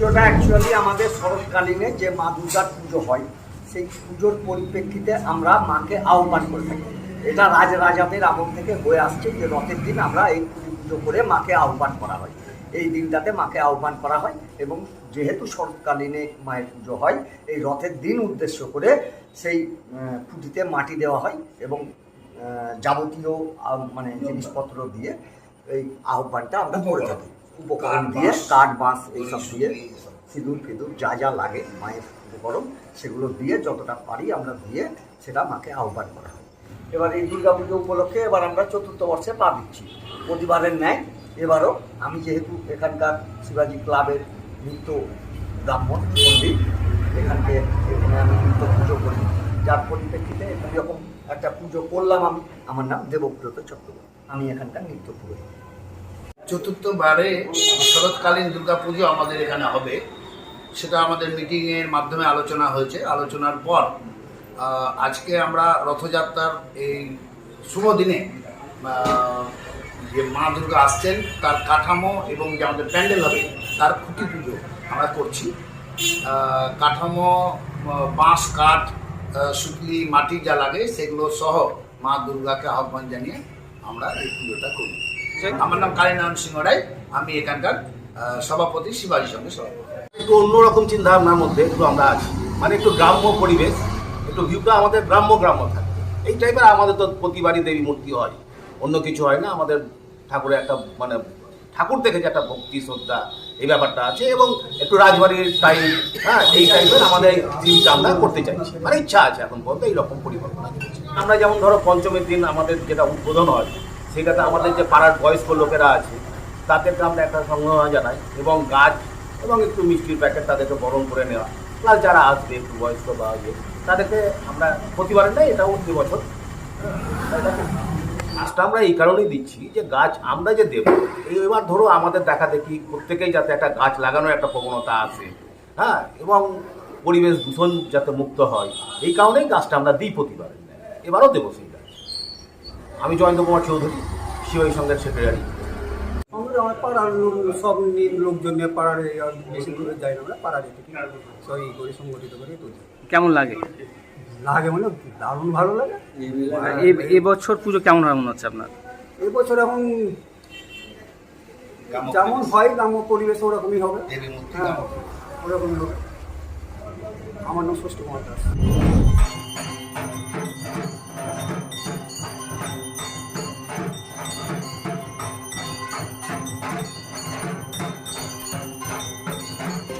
পুজোটা অ্যাকচুয়ালি আমাদের শরৎকালীনে যে মা দুর্গার পুজো হয়, সেই পুজোর পরিপ্রেক্ষিতে আমরা মাকে আহ্বান করে থাকি। এটা রাজ রাজাদের আমল থেকে হয়ে আসছে যে রথের দিন আমরা এই পুজো করে মাকে আহ্বান করা হয়। এই দিনটাতে মাকে আহ্বান করা হয় এবং যেহেতু শরৎকালীনে মায়ের পুজো হয়, এই রথের দিন উদ্দেশ্য করে সেই খুঁটিতে মাটি দেওয়া হয় এবং যাবতীয় মানে জিনিসপত্র দিয়ে এই আহ্বানটা আমরা করে থাকি। উপকরণ দিয়ে কাঠ বাঁশ এইসব দিয়ে সিঁদুর ফিঁদুর যা যা লাগে মায়ের উপকরণ সেগুলো দিয়ে যতটা পারি আমরা দিয়ে সেটা মাকে আহ্বান করা হয়। এবার এই দুর্গা পুজো উপলক্ষে এবার আমরা চতুর্থ বর্ষে পা দিচ্ছি। প্রতিবারের ন্যায় এবারও আমি যেহেতু এখানকার শিবাজি ক্লাবের নিত্য ব্রাহ্মণ পণ্ডিত এখানকে এখানে আমি নিত্য পুজো করি। যার পরিপ্রেক্ষিতে এরকম একটা পুজো করলাম আমি আমার নাম দেবব্রত চট্টোপাধ্যায় আমি এখানকার নিত্য পুরোহিত। চতুর্থবারে শরৎকালীন দুর্গাপুজো আমাদের এখানে হবে। সেটা আমাদের মিটিংয়ের মাধ্যমে আলোচনা হয়েছে। আলোচনার পর আজকে আমরা রথযাত্রার এই শুভ দিনে যে মা দুর্গা আসছেন, তার কাঠামো এবং যে আমাদের প্যান্ডেল হবে, তার খুঁটি পুজো আমরা করছি। কাঠামো বাঁশ, কাঠ শুকলি মাটি যা লাগে, সেগুলো সহ মা দুর্গাকে আহ্বান জানিয়ে আমরা এই পুজোটা করি। আমার নাম কালীনারায়ণ সিংহ রায়। আমি এখানকার সভাপতি শিবাজী সঙ্গে সভাপতি একটু অন্যরকম চিন্তা ভাবনার মধ্যে একটু আমরা আছি। মানে একটু গ্রাম্য পরিবেশ, একটু ভিউটা আমাদের গ্রাম্য গ্রাম্য থাকে। এই টাইপের আমাদের তো প্রতিবারই দেবী মূর্তি হয়। অন্য কিছু হয় না, আমাদের ঠাকুরের একটা মানে ঠাকুর থেকে যে একটা ভক্তি, শ্রদ্ধা, এই ব্যাপারটা আছে এবং একটু রাজবাড়ির টাইম হ্যাঁ এই টাইপের আমাদের থিমটা আমরা করতে চাইছি। মানে ইচ্ছা আছে এখন পর্যন্ত এইরকম পরিকল্পনা। আমরা যেমন ধরো পঞ্চমীর দিন আমাদের যেটা উদ্বোধন হয় সেটাতে আমাদের যে পাড়ার বয়স্ক লোকেরা আছে, তাদেরকে আমরা একটা সংগ্রহ জানাই এবং গাছ এবং একটু মিষ্টির প্যাকেট তাদেরকে বরণ করে নেওয়া। প্লাস যারা আসবে, একটু বয়স্ক বা ইয়ে তাদেরকে আমরা প্রতিবারের নেই এটা প্রতি বছর গাছটা আমরা এই কারণেই দিচ্ছি যে গাছ আমরা যে দেবো, এবার ধরো আমাদের দেখা দেখি প্রত্যেকেই যাতে একটা গাছ লাগানোর একটা প্রবণতা আছে হ্যাঁ এবং পরিবেশ দূষণ যাতে মুক্ত হয়, এই কারণেই গাছটা আমরা দিই প্রতিবারে এবারও দেবো সেই আমি জয়ন্ত কুমার চৌধুরী সিওই সঙ্গের সেক্রেটারি আমরা আমার পাড়ার সব লোকজন নিয়ে পাড়ার এই বেশি দূরে যাই না আমরা পাড়ার এদিকে সব এই করে সংগঠিত করে তুলি কেমন লাগে? লাগে মানে দারুণ ভালো লাগে। এ- এবছর পুজো কেমন মনে হচ্ছে আপনার? এবছর এখন যেমন হয় গ্রাম্য পরিবেশ ওরকমই হবে। হ্যাঁ ওরকমই হবে। আমার নাম Shashtha Kumar Das.